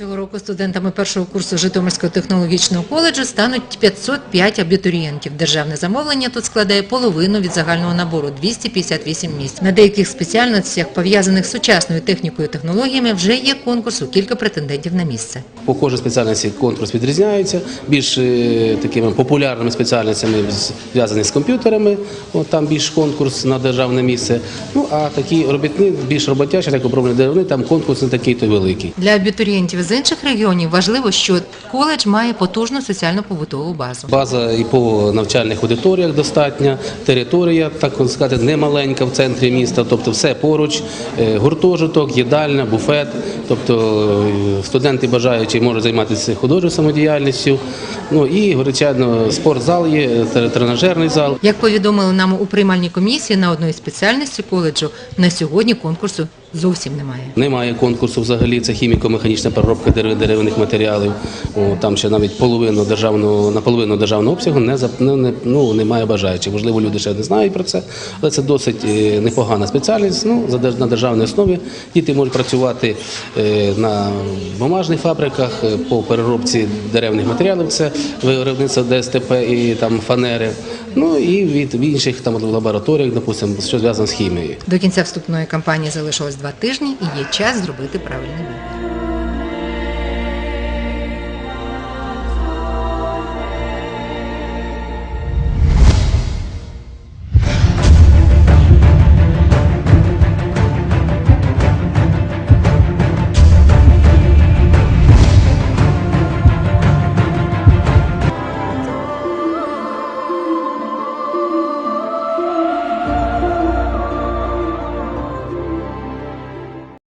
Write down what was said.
року студентами першого курсу Житомирського технологічного коледжу стануть 505 абітурієнтів. Державне замовлення тут складає половину від загального набору – 258 місць. На деяких спеціальностях, пов'язаних з сучасною технікою і технологіями, вже є конкурс у кілька претендентів на місце. По кожній спеціальності конкурс відрізняється. Більш е, такими популярними спеціальностями зв'язані з комп'ютерами. Там більш конкурс на державне місце. Ну а такі робітні, більш роботящі, як оброблені деревини, там конкурс не такий то великий. Для абітурієнтів з інших регіонів важливо, що коледж має потужну соціально-побутову базу. База і по навчальних аудиторіях достатня, територія, так сказати, немаленька в центрі міста, тобто все поруч, е, гуртожиток, їдальня, буфет. Тобто е, студенти бажаючі можуть займатися художньою самодіяльністю. Ну і, звичайно, спортзал є, тренажерний зал. Як повідомили нам у приймальній комісії на одної спеціальності коледжу, на сьогодні конкурсу зовсім немає. Немає конкурсу взагалі, це хіміко-механічна переробка дерев- деревних матеріалів. Там ще навіть половину державного, наполовину державного обсягу не, не, ну, немає бажаючих. Можливо, люди ще не знають про це, але це досить е, непогана спеціальність. Ну, на державній основі діти можуть працювати е, на бумажних фабриках е, по переробці деревних матеріалів, це виробництво ДСТП і там фанери. Ну і від в інших там лабораторіях, допустимо, що зв'язано з хімією. До кінця вступної кампанії залишилось два тижні і є час зробити правильний вибір.